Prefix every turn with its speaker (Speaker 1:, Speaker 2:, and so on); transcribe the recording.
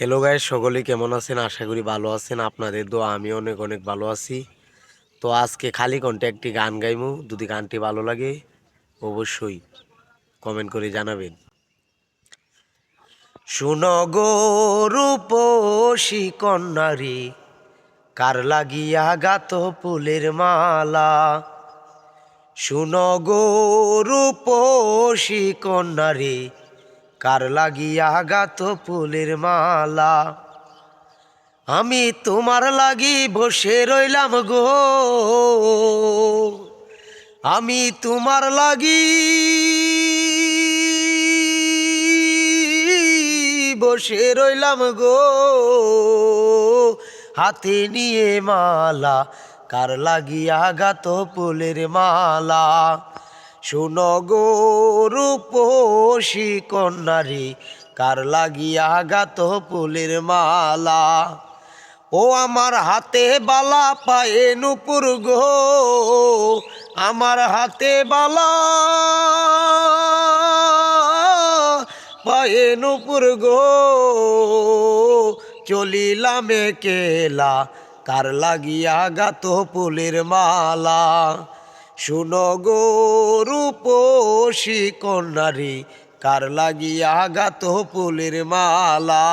Speaker 1: Hello guys সকলে কেমন আছেন? আশা করি ভালো আছেন। আপনাদের দোয়া আমি অনেক অনেক ভালো আছি। তো আজকে খালি কণ্ঠে একটি গান গাইমু। যদি গানটি ভালো লাগে, অবশ্যই কমেন্ট করে জানাবেন। রূপসী কন্যারি, কার লাগিয়া গাত ফুলের মালা? রূপসী কন্যারে কার লাগিয়া গাত ফুলের মালা? আমি তোমার লাগি বসে রইলাম গো। আমি তোমার লাগি বসে রইলাম গো। হাতে নিয়ে মালা, কার লাগিয়া গাত ফুলের মালা? রূপসী কন্যারে, কার লাগিয়া গাত ফুলের মালা? ও আমার হাতে বালা পায়ে নুপুর গো, আমার হাতে বালা পায়ে নুপুর গো। চলিলাম কেলা কার লাগিয়া গাত ফুলের মালা? শুনো গো রূপসী কন্যারে কার লাগিয়া গাত ফুলের মালা?